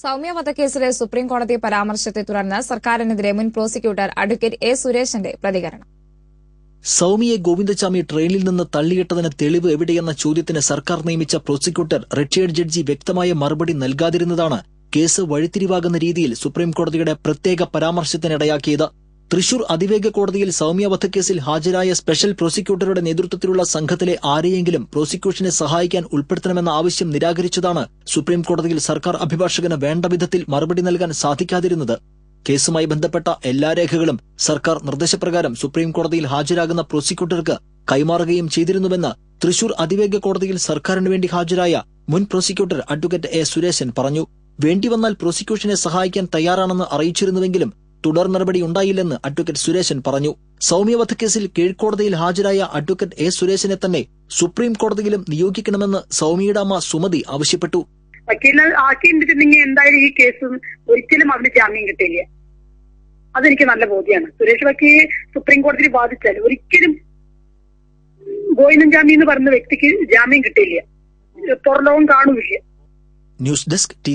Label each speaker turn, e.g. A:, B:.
A: Soumya വധക്കേസിലെ supreme കോടതി പരാമർശത്തെ തുടർന്ന് സർക്കാരിനെതിരെ മുൻ പ്രോസിക്യൂട്ടർ അഡ്വക്കേറ്റ് എ സുരേഷിന്റെ പ്രതികരണം.
B: സൌമ്യയെ ഗോവിന്ദചാമി ട്രെയിനിൽ നിന്ന് തള്ളിയിട്ടതിന് തെളിവ് എവിടെയെന്ന ചോദ്യത്തിന് സർക്കാർ നിയമിച്ച പ്രോസിക്യൂട്ടർ റിട്ടയേർഡ് ജഡ്ജി വ്യക്തമായ മറുപടി നൽകാതിരുന്നതാണ് കേസ് വഴിത്തിരിവാകുന്ന രീതിയിൽ സുപ്രീംകോടതിയുടെ പ്രത്യേക പരാമർശത്തിനിടയാക്കിയത്. തൃശൂർ അതിവേഗ കോടതിയിൽ സൗമ്യ വധക്കേസിൽ ഹാജരായ സ്പെഷ്യൽ പ്രോസിക്യൂട്ടറുടെ നേതൃത്വത്തിലുള്ള സംഘത്തിലെ ആരെയെങ്കിലും പ്രോസിക്യൂഷനെ സഹായിക്കാൻ ഉൾപ്പെടുത്തണമെന്ന ആവശ്യം നിരാകരിച്ചതാണ് സുപ്രീം കോടതിയിൽ സർക്കാർ അഭിഭാഷകന് വേണ്ട വിധത്തിൽ മറുപടി നൽകാൻ സാധിക്കാതിരുന്നത്. കേസുമായി ബന്ധപ്പെട്ട എല്ലാ രേഖകളും സർക്കാർ നിർദ്ദേശപ്രകാരം സുപ്രീം കോടതിയിൽ ഹാജരാകുന്ന പ്രോസിക്യൂട്ടർക്ക് കൈമാറുകയും ചെയ്തിരുന്നുവെന്ന് തൃശൂർ അതിവേഗ കോടതിയിൽ സർക്കാരിന് വേണ്ടി ഹാജരായ മുൻ പ്രോസിക്യൂട്ടർ അഡ്വക്കേറ്റ് എ സുരേശൻ പറഞ്ഞു. വേണ്ടിവന്നാൽ പ്രോസിക്യൂഷനെ സഹായിക്കാൻ തയ്യാറാണെന്ന് അറിയിച്ചിരുന്നുവെങ്കിലും തുടർ നടപടി ഉണ്ടായില്ലെന്ന് അഡ്വക്കേറ്റ് സുരേശൻ പറഞ്ഞു. സൗമ്യ വധക്കേസിൽ കീഴ്ക്കോടതിയിൽ ഹാജരായ അഡ്വക്കേറ്റ് എ സുരേശനെ തന്നെ സുപ്രീം കോടതിയിലും നിയോഗിക്കണമെന്ന് സൗമ്യയുടെ അമ്മ സുമതി ആവശ്യപ്പെട്ടു.
C: വക്കീലിനെ ആക്കിയിട്ടുണ്ടെങ്കിൽ എന്തായാലും ഈ കേസും ഒരിക്കലും അവന് ജാമ്യം കിട്ടില്ല അതെനിക്ക് നല്ല ബോധ്യമാണ് സുരേഷ് വക്കീൽ സുപ്രീം കോടതിയിൽ ബാധിച്ചാൽ ഒരിക്കലും ഗോവിന്ദൻ ജാമ്യം എന്ന് പറയുന്ന വ്യക്തിക്ക് ജാമ്യം കിട്ടില്ല പുറലോകം കാണുകയില്ല
B: ന്യൂസ് ഡെസ്ക് ടി